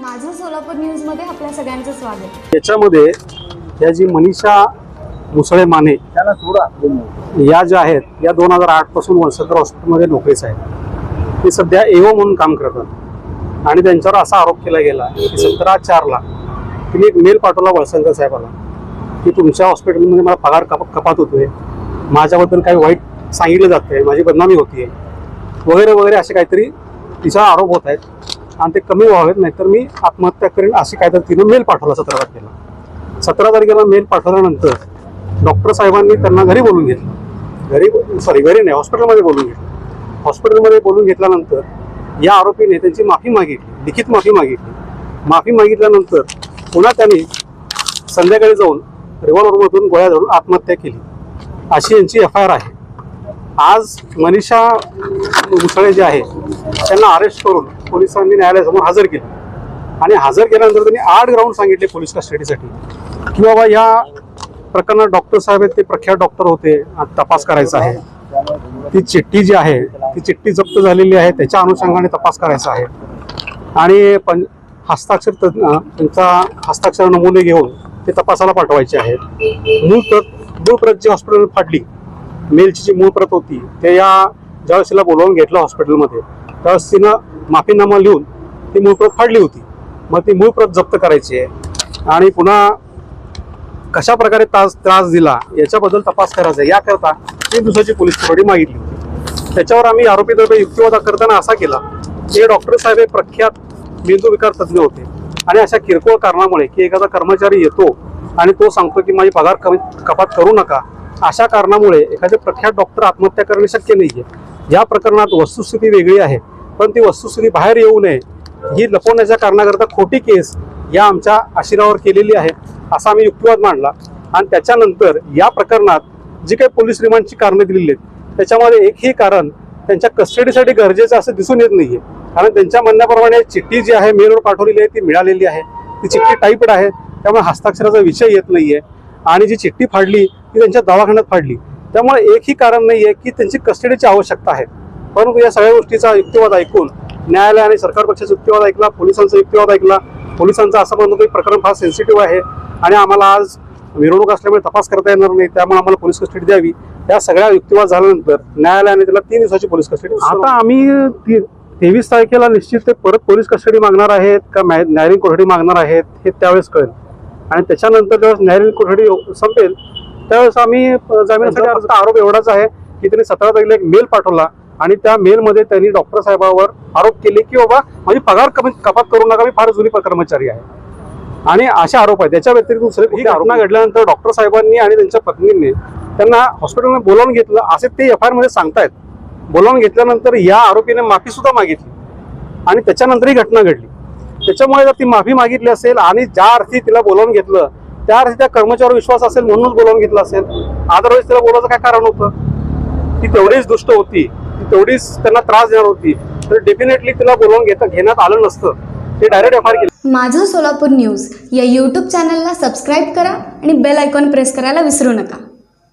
माझं सोलापूर न्यूजमध्ये आपल्या सगळ्यांचं स्वागत. याच्यामध्ये या जी मनीषा मुसळे माने त्याला सोडा. या ज्या आहेत या दोन हजार आठपासून वलसकर हॉस्पिटलमध्ये नोकरीच आहेत. ते सध्या एओ म्हणून काम करतात. आणि त्यांच्यावर असा आरोप केला गेला की सतरा चारला तिने एक मेल पाठवला वळसंकर साहेबाला की तुमच्या हॉस्पिटलमध्ये मला पगार कप कपात होतोय. माझ्याबद्दल काही वाईट सांगितलं जातंय. माझी बदनामी होतीये. वगैरे वगैरे असे काहीतरी तिचा आरोप होत आहेत. आणि ते कमी व्हावेत नाहीतर मी आत्महत्या करेन अशी काय तर तिनं मेल पाठवला सतरा तारखेला. सतरा तारखेला मेल पाठवल्यानंतर डॉक्टर साहेबांनी त्यांना घरी बोलून घेतलं. घरी सॉरी घरी नाही हॉस्पिटलमध्ये बोलून घेतलं. हॉस्पिटलमध्ये बोलून घेतल्यानंतर या आरोपीने त्यांची माफी मागितली लिखित माफी मागितली. माफी मागितल्यानंतर पुन्हा त्यांनी संध्याकाळी जाऊन रिव्हॉल्वरमधून गोळ्या धरून आत्महत्या केली. अशी यांची एफ आय आर आहे. आज मनीषा मुसळे जे आहे त्यांना अरेस्ट करून पोलिसांनी न्यायालयासमोर हजर केलं. आणि हजर केल्यानंतर त्यांनी आठ ग्राउंड सांगितले पोलीस कस्टडीसाठी की बाबा या प्रकरणात डॉक्टर साहेब आहेत ते प्रख्यात डॉक्टर होते तपास करायचा आहे. ती चिठ्ठी जी आहे ती चिठ्ठी जप्त झालेली आहे त्याच्या अनुषंगाने तपास करायचा आहे. आणि पण हस्ताक्षर तज्ञ त्यांचा हस्ताक्षर नमुने घेऊन ते तपासाला पाठवायचे आहेत. मूळ प्रत मूळ प्रत जी हॉस्पिटल फाडली मेलची जी मूळ प्रत होती ते या ज्यावेळेस तिला बोलावून घेतलं हॉस्पिटलमध्ये त्यावेळेस तिनं माफीनामा लिहून ती मूळ प्रत फाडली होती. मग ती मूळ प्रत जप्त करायची आहे. आणि पुन्हा कशा प्रकारे त्रास त्रास दिला याच्याबद्दल तपास करायचा आहे. याकरता तीन दिवसाची पोलीस कोठडी मागितली होती. त्याच्यावर आम्ही आरोपीतर्फे युक्तिवाद करताना असा केला की हे डॉक्टर साहेब हे प्रख्यात मेंदू विकार तज्ज्ञ होते. आणि अशा किरकोळ कारणामुळे की एखादा कर्मचारी येतो आणि तो सांगतो की माझी पगार कमी कपात करू नका अशा कारणामुळे एखादे प्रख्यात डॉक्टर आत्महत्या करणे शक्य नाही आहे या प्रकरणात वस्तुस्थिती वेगळी आहे. पण ती वस्तुस्थिती बाहेर येऊ नये. ही लपवण्याच्या कारणाकरता खोटी केस या आमच्या आशिरावर केलेली आहे असा आम्ही युक्तिवाद मांडला. आणि त्याच्यानंतर या प्रकरणात जी काही पोलीस रिमांडची कारणं दिलेली आहेत त्याच्यामध्ये एकही कारण त्यांच्या कस्टडीसाठी गरजेचं असं दिसून येत नाहीये. कारण त्यांच्या म्हणण्याप्रमाणे चिठ्ठी जी आहे मेलवर पाठवलेली आहे ती मिळालेली आहे. ती चिठ्ठी टाईपड आहे त्यामुळे हस्ताक्षराचा विषय येत नाहीये. आणि जी चिठ्ठी फाडली ती त्यांच्या दवाखान्यात फाडली. त्यामुळे एकही कारण नाहीये की त्यांची कस्टडीची आवश्यकता आहे. परंतु या सगळ्या गोष्टीचा युक्तिवाद ऐकून न्यायालयाने सरकार पक्षाचा युक्तिवाद ऐकला पोलिसांचा युक्तिवाद ऐकला. पोलिसांचा असं म्हणतो की प्रकरण फार सेन्सिटिव्ह आहे आणि आम्हाला आज मिरवणूक असल्यामुळे तपास करता येणार नाही त्यामुळे आम्हाला पोलीस कस्टडी द्यावी. या सगळ्या युक्तिवाद झाल्यानंतर न्यायालयाने त्याला तीन दिवसाची पोलीस कस्टडी आता आम्ही तेवीस तारखेला निश्चित ते परत पोलीस कस्टडी मागणार आहेत का न्याय- न्यायालयीन कोठडी मागणार आहेत हे त्यावेळेस कळेल. आणि त्याच्यानंतर ज्यावेळेस न्यायालयीन कोठडी संपेल त्यावेळेस आम्ही जामिनासाठी आरोप एवढाच आहे की त्यांनी सतरा तारखेला एक मेल पाठवला आणि त्या मेलमध्ये त्यांनी डॉक्टर साहेबावर आरोप केले की बाबा माझी पगार कमी कपात करू नका मी फार जुनी कर्मचारी आहे. आणि असे आरोप आहेत. त्याच्या व्यतिरिक्त दुसरे ही घटना घडल्यानंतर डॉक्टर साहेबांनी आणि त्यांच्या पत्नींनी त्यांना हॉस्पिटलमध्ये बोलावून घेतलं. असे ते एफ आय आरमध्ये सांगतायत. बोलावून घेतल्यानंतर या आरोपीने माफी सुद्धा मागितली. आणि त्याच्यानंतर ही घटना घडली. त्याच्यामुळे जर ती माफी मागितली असेल आणि ज्या अर्थी तिला बोलावून घेतलं त्या अर्थी त्या कर्मचाऱ्यावर विश्वास असेल म्हणूनच बोलावून घेतलं असेल अदरवाईज तिला बोलायचं काय कारण होतं? ती तेवढीच दुष्ट होती. तेवढीच त्यांना त्रास देणार होती. तर डेफिनेटली तिला बोलवून घेता घेण्यात आलं नसतं. ते डायरेक्ट एफ आय आर माझं सोलापूर न्यूज या यूट्यूब चॅनलला सबस्क्राईब करा आणि बेल आयकॉन प्रेस करायला विसरू नका.